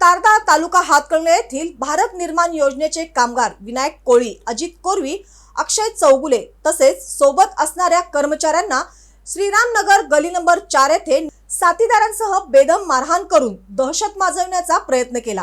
तारदा तारदाळ तालुका हातकणंगले येथील भारत निर्माण योजनेचे कामगार विनायक कोळी अजित कोरवी अक्षय चौगुले तसेच सोबत असणाऱ्या कर्मचाऱ्यांना श्रीरामनगर गली नंबर चार येथे साथीदारांसह बेदम मारहाण करून दहशत माजवण्याचा प्रयत्न केला.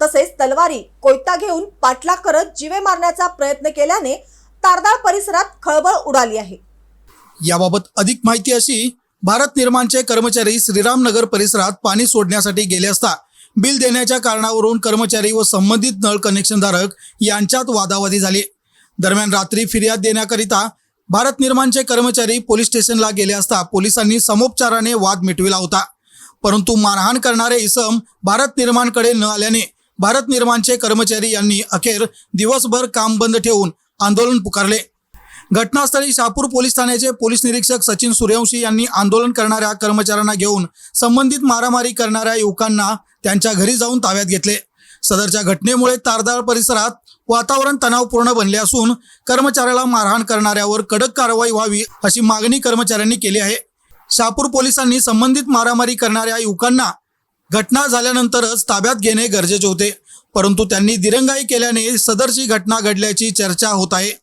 तसेच तलवारी कोयता घेऊन पाठलाग करत जिवे मारण्याचा प्रयत्न केल्याने तारदाळ परिसरात खळबळ उडाली आहे. याबाबत अधिक माहिती अशी भारत निर्माणचे कर्मचारी श्रीरामनगर परिसरात पाणी सोडण्यासाठी गेले असता बिल देण्याच्या कारणावरून कर्मचारी व संबंधित नळ कनेक्शनधारक यांच्यात वादावादी झाली. दरम्यान रात्री फिर्याद देण्याकरिता भारत निर्माणचे कर्मचारी पोलीस स्टेशनला गेले असता पोलिसांनी समोपचाराने वाद मिटविला होता. परंतु मारहाण करणारे इसम भारत निर्माणकडे न आल्याने भारत निर्माणचे कर्मचारी यांनी अखेर दिवसभर काम बंद ठेवून आंदोलन पुकारले. घटनास्थळी शहापूर पोलीस ठाण्याचे पोलीस निरीक्षक सचिन सूर्यवंशी यांनी आंदोलन करणाऱ्या कर्मचाऱ्यांना घेऊन संबंधित मारामारी करणाऱ्या युवकांना त्यांच्या घरी जाऊन ताब्यात घेतले. सदरच्या घटनेमुळे तारदाळ परिसरात वातावरण तणावपूर्ण बनले असून कर्मचाऱ्याला मारहाण करणाऱ्यावर कडक कारवाई व्हावी अशी मागणी कर्मचाऱ्यांनी केली आहे. शहापूर पोलिसांनी संबंधित मारामारी करणाऱ्या युवकांना घटना झाल्यानंतरच ताब्यात घेणे गरजेचे होते. परंतु त्यांनी दिरंगाई केल्याने सदरची घटना घडल्याची चर्चा होत आहे.